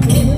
Gracias.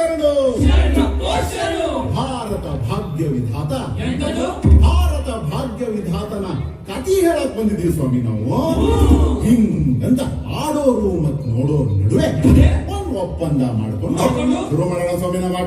ಶರಣು. ಭಾರತ ಭಾಗ್ಯ ವಿಧಾತ. ಭಾರತ ಭಾಗ್ಯ ವಿಧಾತನ ಕತಿ ಹೇಳಕ್ ಬಂದಿದ್ದೀವಿ ಸ್ವಾಮಿ ನಾವು. ಹಿಂಗಂತ ಆಡೋರು ಮತ್ ನೋಡೋರು ನಡುವೆ ಒಂದು ಒಪ್ಪಂದ ಮಾಡ್ಕೊಂಡು ಶುರು ಮಾಡೋಣ ಸ್ವಾಮಿನ ನಮ್ಮ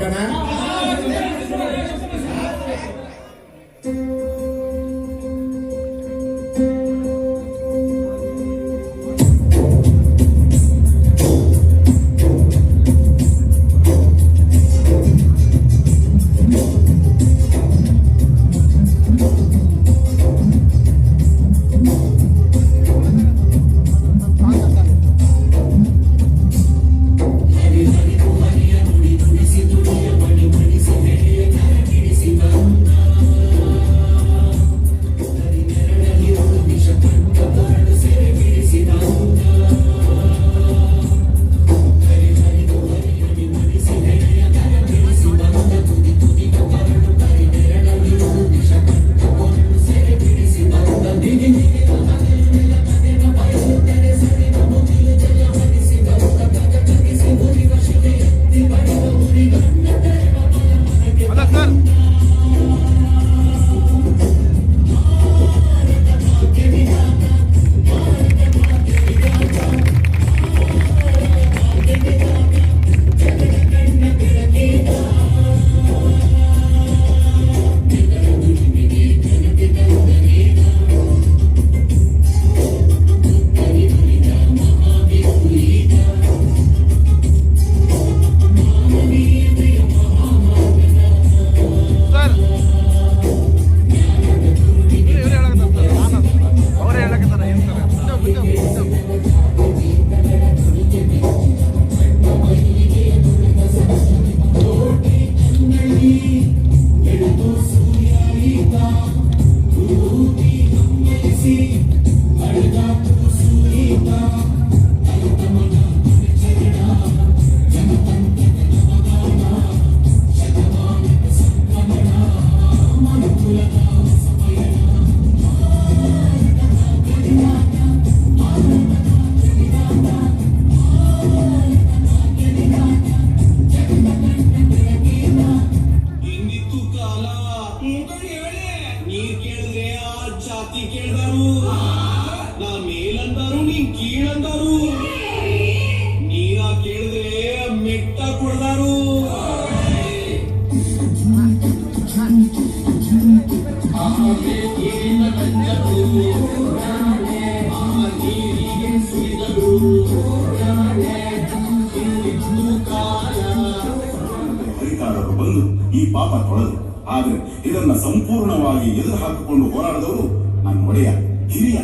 ಈ ಪಾಪ ತೊಳೆದು. ಆದ್ರೆ ಇದನ್ನ ಸಂಪೂರ್ಣವಾಗಿ ಎದುರು ಹಾಕಿಕೊಂಡು ಹೋರಾಡಿದವರು ನನ್ನ ಒಡೆಯ, ಹಿರಿಯ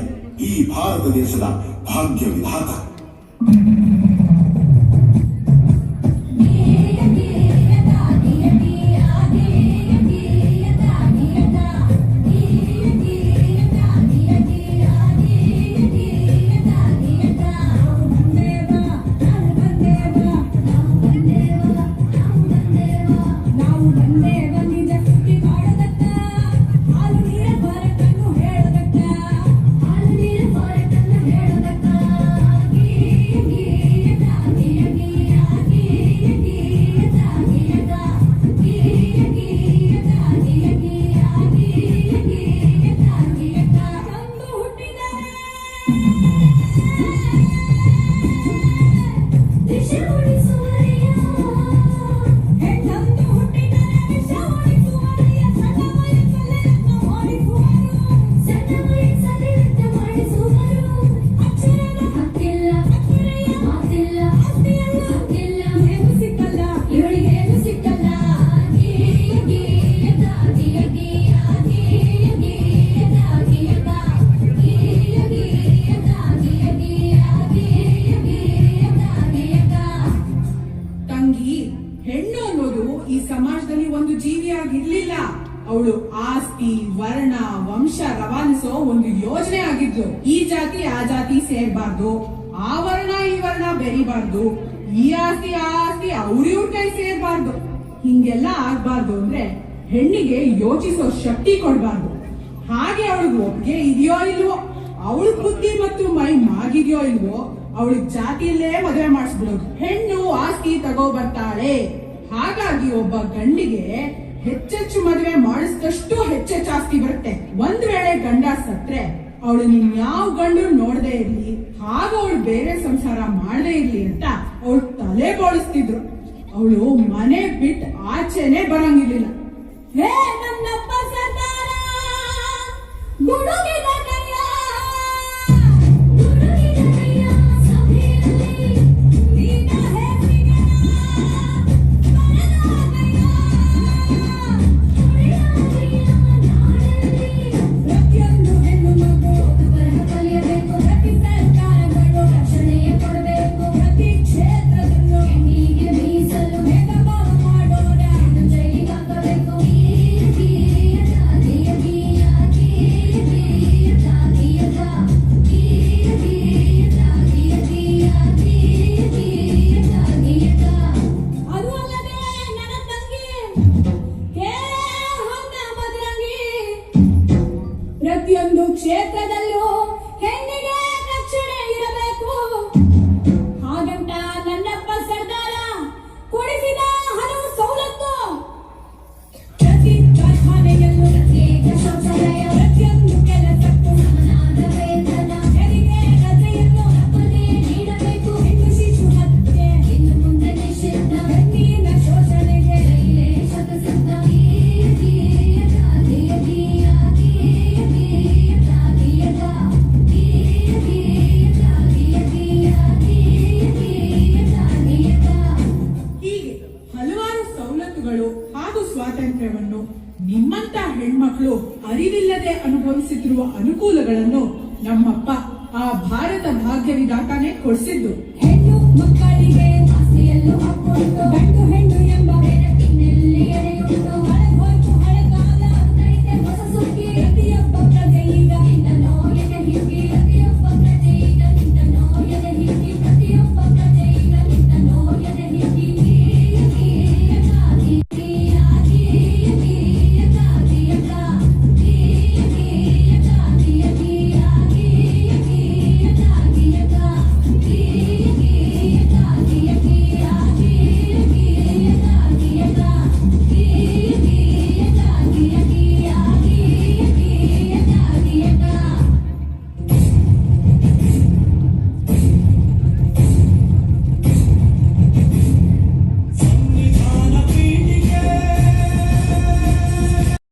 ಈ ಭಾರತ ದೇಶದ ಭಾಗ್ಯ ವಿಧಾತ ವರ್ಣ ವಂಶ ರವಾನಿಸೋ ಒಂದು ಯೋಜನೆ ಆಗಿದ್ದು, ಈ ಜಾತಿ ಆ ಜಾತಿ ಸೇರ್ಬಾರ್ದು ಆ ವರ್ಣ ಈ ವರ್ಣ ಬೆರಿಬಾರ್ದು, ಈ ಆಸ್ತಿ ಆ ಆಸ್ತಿ ಅವ್ರ ಇವ್ರ ಕೈ ಸೇರ್ಬಾರ್ದು. ಹಿಂಗೆಲ್ಲ ಆಗ್ಬಾರ್ದು ಅಂದ್ರೆ ಹೆಣ್ಣಿಗೆ ಯೋಚಿಸೋ ಶಕ್ತಿ ಕೊಡ್ಬಾರ್ದು. ಹಾಗೆ ಅವಳಿಗೆ ಒಪ್ಪಿಗೆ ಇದೆಯೋ ಇಲ್ವೋ ಅವಳ ಬುದ್ಧಿ ಮತ್ತು ಮೈ ಮಾಗಿದೆಯೋ ಇಲ್ವೋ, ಅವಳಿಗೆ ಜಾತಿಯಲ್ಲೇ ಮದುವೆ ಮಾಡಿಸ್ಬಿಡೋದು. ಹೆಣ್ಣು ಆಸ್ತಿ ತಗೋ ಬರ್ತಾಳೆ ಹಾಗಾಗಿ ಒಬ್ಬ ಗಂಡಿಗೆ ಹೆಚ್ಚೆಚ್ಚು ಮದುವೆ ಮಾಡಿಸಿದಷ್ಟು ಹೆಚ್ಚೆಚ್ಚು ಆಸ್ತಿ ಬರುತ್ತೆ. ಒಂದ್ ವೇಳೆ ಗಂಡ ಸತ್ರೆ ಅವಳು ಯಾವ ಗಂಡು ನೋಡದೆ ಇರ್ಲಿ, ಹಾಗ ಅವಳು ಬೇರೆ ಸಂಸಾರ ಮಾಡದೇ ಇರ್ಲಿ ಅಂತ ಅವಳು ತಲೆ ಬೋಳಿಸ್ತಿದ್ರು. ಅವಳು ಮನೆ ಬಿಟ್ಟು ಆಚೆನೆ ಬರಂಗಿರ್ಲಿಲ್ಲ. ಸ್ವಾತಂತ್ರ್ಯವನ್ನು ನಿಮ್ಮಂತ ಹೆಣ್ಮಕ್ಳು ಅರಿವಿಲ್ಲದೆ ಅನುಭವಿಸುತ್ತಿರುವ ಅನುಕೂಲಗಳನ್ನು ನಮ್ಮಪ್ಪ ಆ ಭಾರತ ಭಾಗ್ಯ ವಿಧಾತಾನೆ ಕೊಡಿಸಿದ್ದು. ಹೆಣ್ಣು ಮಕ್ಕಳಿಗೆ ಹಾಕೊಂಡು ಗಂಡು